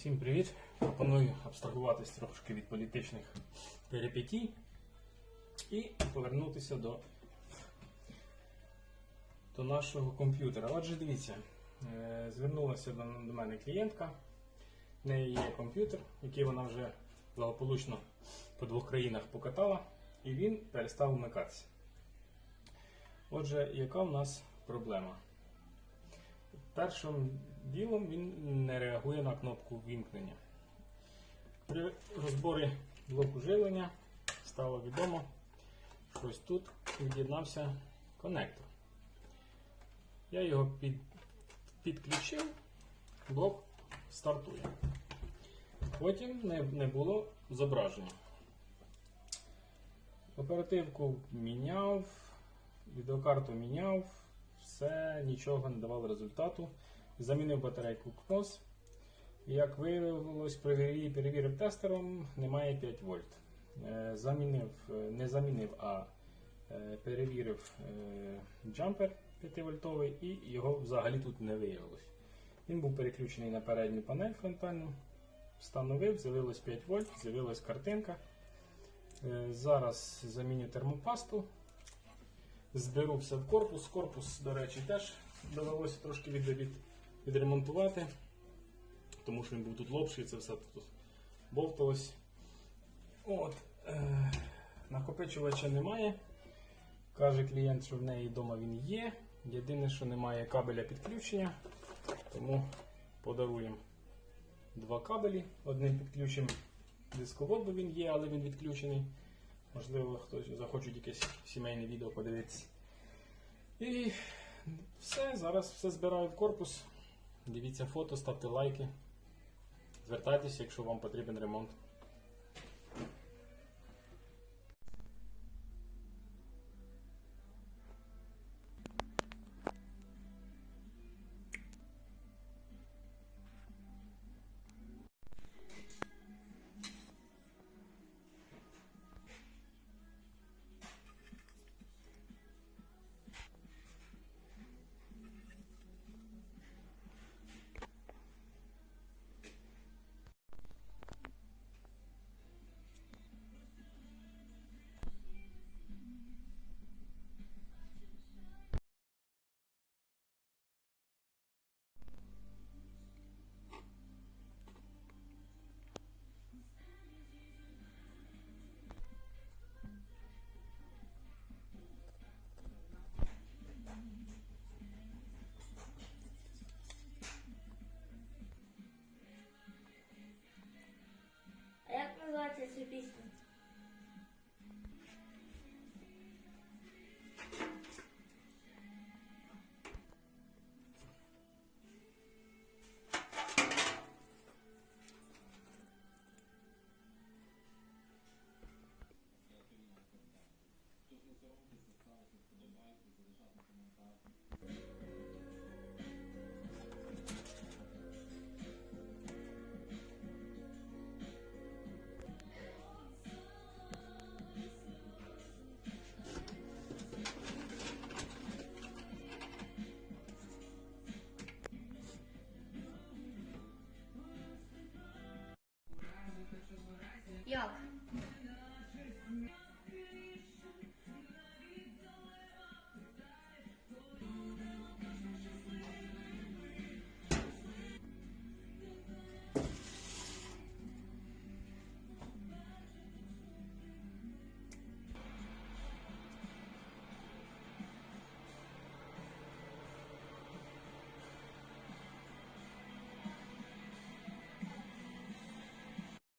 Всім привіт! Пропоную абстрагуватись трошки від політичних перипетій і повернутися до, до нашого комп'ютера. Отже, дивіться, е, звернулася до, до мене клієнтка. В неї є комп'ютер, який вона вже благополучно по двох країнах покатала, і він перестав вмикатися. Отже, яка в нас проблема? Першим ділом він не реагує на кнопку вімкнення. При розборі блоку живлення стало відомо, що ось тут від'єднався конектор. Я його під, підключив, блок стартує. Потім не, не було зображення. Оперативку міняв, відеокарту міняв, все нічого не давало результату. Замінив батарейку КНОС. Як виявилось, перевірив, тестером, немає 5 вольт. Е, Замінив, е, не замінив, а е, перевірив джампер 5 вольтовий і його взагалі тут не виявилось. Він був переключений на передню панель фронтальну. Встановив, з'явилось 5 вольт, з'явилась картинка. Зараз заміню термопасту. Зберу все в корпус. Корпус, до речі, теж довелося трошки від, від, відремонтувати, тому що він був тут лобший, це все тут бовталось. От, е, накопичувача немає. Каже клієнт, що в неї вдома він є. Єдине, що немає кабеля підключення, тому подаруємо два кабелі. Одним підключимо дисковод, бо він є, але він відключений. Можливо, хтось захоче якесь сімейне відео подивитися. І все, зараз все збираю в корпус. Дивіться фото, ставте лайки. Звертайтеся, якщо вам потрібен ремонт. две песни.